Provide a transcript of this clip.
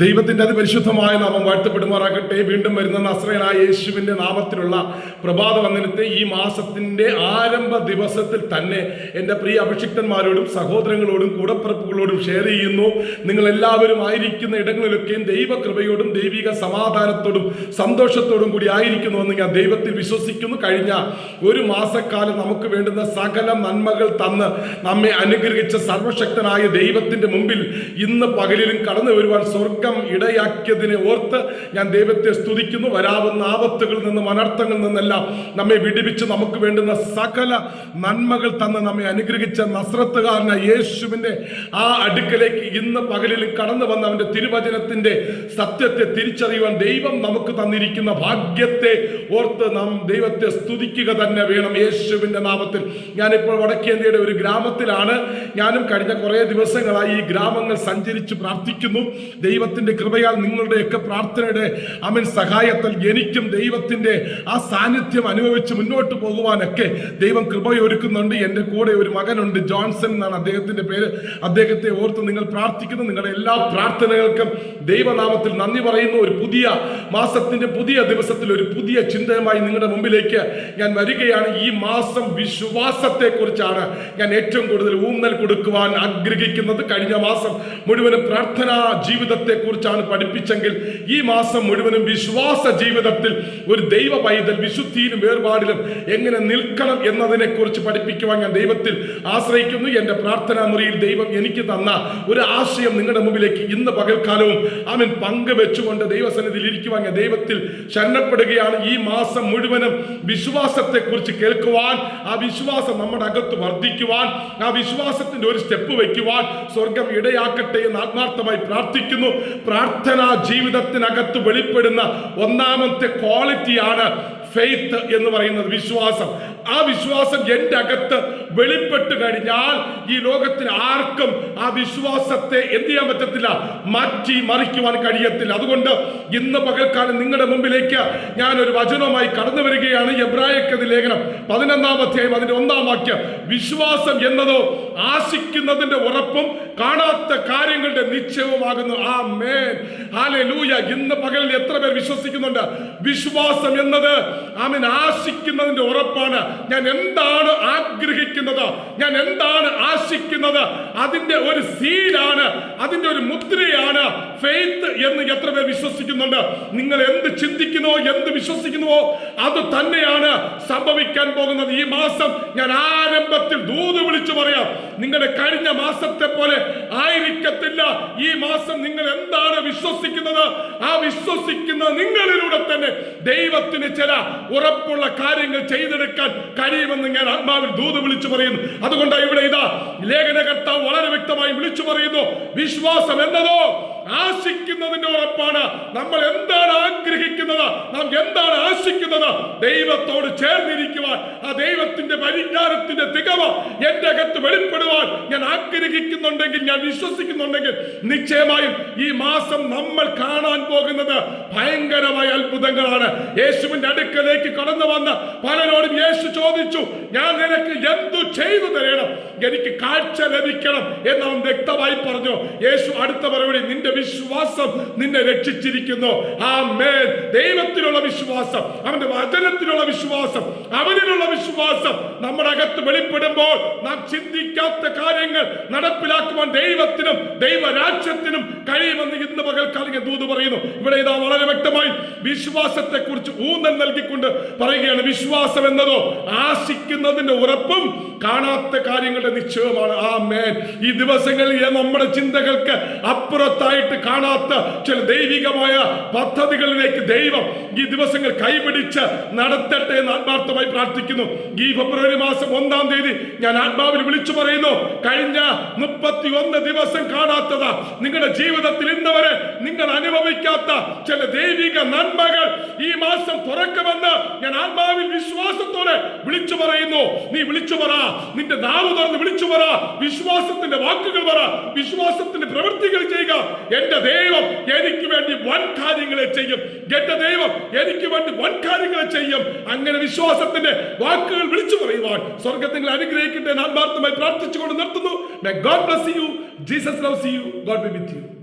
ദൈവത്തിന്റെ അതിപരിശുദ്ധമായ നാമം വാഴ്ത്തപ്പെടുമാറാകട്ടെ. വീണ്ടും വരുന്ന നസ്രയനായ യേശുവിന്റെ നാമത്തിലുള്ള പ്രഭാത വന്ദനത്തെ ഈ മാസത്തിന്റെ ആരംഭ ദിവസത്തിൽ തന്നെ എന്റെ പ്രിയ അഭിഷിക്തന്മാരോടും സഹോദരങ്ങളോടും കൂടപ്പിറപ്പുകളോടും ഷെയർ ചെയ്യുന്നു. നിങ്ങൾ എല്ലാവരും ആയിരിക്കുന്ന ഇടങ്ങളിലൊക്കെയും ദൈവകൃപയോടും ദൈവിക സമാധാനത്തോടും സന്തോഷത്തോടും കൂടി ആയിരിക്കുന്നു എന്ന് ഞാൻ ദൈവത്തിൽ വിശ്വസിക്കുന്നു. കഴിഞ്ഞ ഒരു മാസക്കാലം നമുക്ക് വേണ്ടുന്ന സകല നന്മകൾ തന്ന് നമ്മെ അനുഗ്രഹിച്ച സർവശക്തനായ ദൈവത്തിന്റെ മുമ്പിൽ ഇന്ന് പകലിലും കടന്നു വരുവാൻ സ്വർഗം ഇടയാക്കിയതിനെ ഓർത്ത് ഞാൻ ദൈവത്തെ സ്തുതിക്കുന്നു. വരാവുന്ന ആപത്തുകളിൽ നിന്നും അനർത്ഥങ്ങളിൽ നിന്നെല്ലാം നമ്മെ വിടിവിച്ച് നമുക്ക് വേണ്ടുന്ന സകല നന്മകൾ തന്ന് നമ്മെ അനുഗ്രഹിച്ച നസ്രത്തുകാരന യേശുവിന്റെ ആ അടുക്കലേക്ക് ഇന്ന് പകലിലും കടന്നു വന്ന അവന്റെ തിരുവചനത്തിന്റെ സത്യത്തെ തിരിച്ചറിയുവാൻ ദൈവം നമുക്ക് തന്നിരിക്കുന്ന ഭാഗ്യത്തെ ഓർത്ത് നാം ദൈവത്തെ സ്തുതിക്കുക തന്നെ വേണം യേശുവിന്റെ നാമത്തിൽ. ഞാനിപ്പോൾ വടക്കേന്ത്യയുടെ ഒരു ഗ്രാമത്തിലാണ്. ഞാനും കഴിഞ്ഞ കുറേ ദിവസങ്ങളായി ഈ ഗ്രാമങ്ങൾ സഞ്ചരിച്ച് പ്രാർത്ഥിക്കുന്നു. ദൈവത്തിന്റെ കൃപയാൽ നിങ്ങളുടെയൊക്കെ പ്രാർത്ഥനയുടെ അമൻ സഹായത്താൽ എനിക്കും ദൈവത്തിന്റെ ആ സാന്നിധ്യം അനുഭവിച്ച് മുന്നോട്ട് പോകുവാനൊക്കെ ദൈവം കൃപയൊരുക്കുന്നുണ്ട്. എന്റെ കൂടെ ഒരു മകനുണ്ട് ജോൺസൺ എന്നാണ് അദ്ദേഹത്തിന്റെ പേര്. അദ്ദേഹത്തെ ഓർത്ത് നിങ്ങൾ പ്രാർത്ഥിക്കുന്നു. നിങ്ങളുടെ എല്ലാ പ്രാർത്ഥനകൾക്കും ദൈവനാമത്തിൽ നന്ദി പറയുന്നു. ഒരു പുതിയ മാസത്തിന്റെ പുതിയ ദിവസത്തിൽ ഒരു പുതിയ ചിന്തയുമായി നിങ്ങളുടെ മുമ്പിലേക്ക് ഞാൻ വരികയാണ്. ഈ മാസം വിശ്വാസത്തെക്കുറിച്ചാണ് ഞാൻ ഏറ്റവും കൂടുതൽ ഊന്നൽ കൊടുക്കുവാൻ ആഗ്രഹിക്കുന്നത്. കഴിഞ്ഞ മാസം മുഴുവനും പ്രാർത്ഥനാ ജീവിതത്തെക്കുറിച്ചാണ് പഠിപ്പിച്ചെങ്കിൽ ഈ മാസം മുഴുവനും വിശ്വാസ ജീവിതത്തിൽ ഒരു ദൈവ പൈതൽ വിശുദ്ധിയിലും വേർപാടിലും എങ്ങനെ നിൽക്കണം എന്നതിനെ കുറിച്ച് പഠിപ്പിക്കുവാൻ ഞാൻ ദൈവത്തിൽ ആശ്രയിക്കുന്നു. എന്റെ പ്രാർത്ഥനാ മുറിയിൽ ദൈവം എനിക്ക് തന്ന ഒരു ആശയം നിങ്ങളുടെ മുമ്പിലേക്ക് ഇന്ന് പകൽക്കാലവും അവൻ പങ്കുവെച്ചുകൊണ്ട് ദൈവസന്നിധിയിൽ ഇരിക്കുവാൻ ഞാൻ ദൈവത്തിൽ ശരണപ്പെടുകയാണ്. ഈ മാസം മുഴുവനും വിശ്വാസത്തെക്കുറിച്ച് കേൾക്കുവാൻ ആ വിശ്വാസം നമ്മുടെ അകത്ത് വർദ്ധിക്കുവാൻ ആ വിശ്വാസത്തിന്റെ ഒരു സ്റ്റെപ്പ് വയ്ക്കുവാൻ സ്വർഗം ഇടയാക്കട്ടെ എന്ന് ആത്മാർത്ഥമായി പ്രാർത്ഥിക്കുന്നു. പ്രാർത്ഥനാ ജീവിതത്തിനകത്ത് വെളിപ്പെടുന്ന ഒന്നാമത്തെ ക്വാളിറ്റിയാണ് ഫെയ്ത്ത് എന്ന് പറയുന്നത് വിശ്വാസം. ആ വിശ്വാസം എന്റെ അകത്ത് വെളിപ്പെട്ട് കഴിഞ്ഞാൽ ഈ ലോകത്തിൽ ആർക്കും ആ വിശ്വാസത്തെ എന്ത് ചെയ്യാൻ പറ്റത്തില്ല മാറ്റി മറിക്കുവാൻ കഴിയത്തില്ല. അതുകൊണ്ട് ഇന്ന് പകൽക്കാലം നിങ്ങളുടെ മുമ്പിലേക്ക് ഞാൻ ഒരു വചനവുമായി കടന്നു വരികയാണ്. എബ്രായക്കത് ലേഖനം പതിനൊന്നാം അധ്യായം അതിന്റെ ഒന്നാം വാക്യം. വിശ്വാസം എന്നതോ ആശിക്കുന്നതിന്റെ ഉറപ്പും കാണാത്ത കാര്യങ്ങളുടെ നിശ്ചയവുമാകുന്നു. ആ മേൻ ആലെ ലൂയ ഇന്ന് പകലിൽ എത്ര പേർ വിശ്വസിക്കുന്നുണ്ട്? വിശ്വാസം എന്നത് ആമൻ ആശിക്കുന്നതിന്റെ ഉറപ്പാണ്. ഞാൻ എന്താണ് ആഗ്രഹിക്കുന്നത് ഞാൻ എന്താണ് ആശിക്കുന്നത്? അതിന്റെ ഒരു സീലാണ് അതിന്റെ ഒരു മുദ്രയാണ് ഫെയ്ത്ത് എന്ന് എത്ര പേർ വിശ്വസിക്കുന്നുണ്ട്? നിങ്ങൾ എന്ത് ചിന്തിക്കുന്നുവോ എന്ത് വിശ്വസിക്കുന്നുവോ അത് തന്നെയാണ് സംഭവിക്കാൻ പോകുന്നത്. ഈ മാസം ഞാൻ ആരംഭത്തിൽ ദൂത് വിളിച്ചു പറയാം. നിങ്ങളുടെ കഴിഞ്ഞ മാസത്തെ പോലെ ആയിരിക്കത്തില്ല. ഈ മാസം നിങ്ങൾ എന്താണ് വിശ്വസിക്കുന്നത്? ആ വിശ്വസിക്കുന്ന നിങ്ങളിലൂടെ തന്നെ ദൈവത്തിന് ചില ഉറപ്പുള്ള കാര്യങ്ങൾ ചെയ്തെടുക്കാൻ കഴിയുമെന്ന് ഞാൻ ആത്മാവിൽ ദൂത് വിളിച്ചു പറയുന്നു. അതുകൊണ്ട് ഇവിടെ ഇതാ ലേഖനകർത്താവ് വളരെ വ്യക്തമായി വിളിച്ചു പറയുന്നു. വിശ്വാസം എന്നതോ ആശിക്കുന്നതിന്റെ ഉറപ്പാണ്. നമ്മൾ എന്താണ് ആഗ്രഹിക്കുന്നത്? നാം എന്താണ് ആശിക്കുന്നത്? ദൈവത്തോട് ചേർന്നിരിക്കുവാൻ ആ ദൈവത്തിന്റെ പരിജ്ഞാനത്തിന്റെ തികവ് എന്റെ അകത്ത് വെളിപ്പെടുവാൻ ഞാൻ ആഗ്രഹിക്കുന്നുണ്ടെങ്കിൽ ഞാൻ വിശ്വസിക്കുന്നുണ്ടെങ്കിൽ നിശ്ചയമായും ഈ മാസം നമ്മൾ കാണാൻ പോകുന്നത് ഭയങ്കരമായ അത്ഭുതങ്ങളാണ്. യേശുവിന്റെ അടുക്കലേക്ക് കടന്നു വന്ന പലരോടും യേശു ചോദിച്ചു ഞാൻ നിനക്ക് എന്തു ചെയ്തു തരണം? എനിക്ക് കാഴ്ച ലഭിക്കണം. എന്ന് അവൻ വ്യക്തമായി പറഞ്ഞു. യേശു അടുത്ത മറുപടി നിന്റെ വിശ്വാസം നിന്നെ രക്ഷിച്ചിരിക്കുന്നു. ആ മേൽ ദൈവത്തിലുള്ള വിശ്വാസം അവന്റെ വചനത്തിലുള്ള വിശ്വാസം അവനിലുള്ള വിശ്വാസം നമ്മുടെ അകത്ത് വെളിപ്പെടുമ്പോൾ നാം ചിന്തിക്കാത്ത കാര്യങ്ങൾ നടപ്പിലാക്കുവാൻ ദൈവത്തിനും ദൈവരാജ്യത്തിനും കഴിയുമെന്ന് ഇന്ന് പകൽക്കാലം ഞാൻ ദൂത് പറയുന്നു. ഇവിടെ ഇതാ വളരെ വ്യക്തമായി വിശ്വാസത്തെ കുറിച്ച് ഊന്നൽ നൽകിക്കൊണ്ട് പറയുകയാണ്. വിശ്വാസം എന്നതോ ആശിക്കുന്നതിന്റെ ഉറപ്പും കാണാത്ത കാര്യങ്ങളുടെ നിശ്ചയമാണ് ആ മേൻ ഈ ദിവസങ്ങളിൽ നമ്മുടെ ചിന്തകൾക്ക് അപ്പുറത്തായിട്ട് കാണാത്ത ചില ദൈവികമായ പദ്ധതികളിലേക്ക് ദൈവം ഈ ദിവസങ്ങൾ കൈപിടിച്ച് നടത്തട്ടെ എന്ന് ആത്മാർത്ഥമായി പ്രാർത്ഥിക്കുന്നു. ഈ ഫെബ്രുവരി മാസം ഒന്നാം തീയതി ഞാൻ ആത്മാവിൽ വിളിച്ചു പറയുന്നു. കഴിഞ്ഞ മുപ്പത്തി ഒന്ന് ദിവസം കാണാത്തതാ നിങ്ങളുടെ ജീവിതത്തിൽ ഇന്ന് വരെ നിങ്ങൾ അനുഭവിക്കാത്ത ചില ദൈവിക നന്മകൾ ഈ മാസം തുറക്കുമെന്ന് ഞാൻ ആത്മാവിൽ വിശ്വാസത്തോടെ വിളിച്ചു പറയുന്നു. നീ വിളിച്ചു പറ. നിന്റെ നാവ് തുറന്ന് വിളിച്ചു പറ. വിശ്വാസത്തിന്റെ വാക്കുകൾ പറ. വിശ്വാസത്തിന്റെ പ്രവൃത്തികൾ ചെയ്യുക. എന്റെ ദൈവം എനിക്ക് വേണ്ടി വൻ കാര്യങ്ങളെ ചെയ്യും. എന്റെ ദൈവം എനിക്ക് വേണ്ടി വൻ കാര്യങ്ങളെ ചെയ്യും. അങ്ങനെ വിശ്വാസത്തിന്റെ വാക്കുകൾ വിളിച്ചു പറയുവാൻ സ്വർഗത്തിൽ അനുഗ്രഹിക്കട്ടെ ആത്മാർത്ഥമായി പ്രാർത്ഥിച്ചുകൊണ്ട് നിർത്തുന്നു. God bless you Jesus loves you God be with you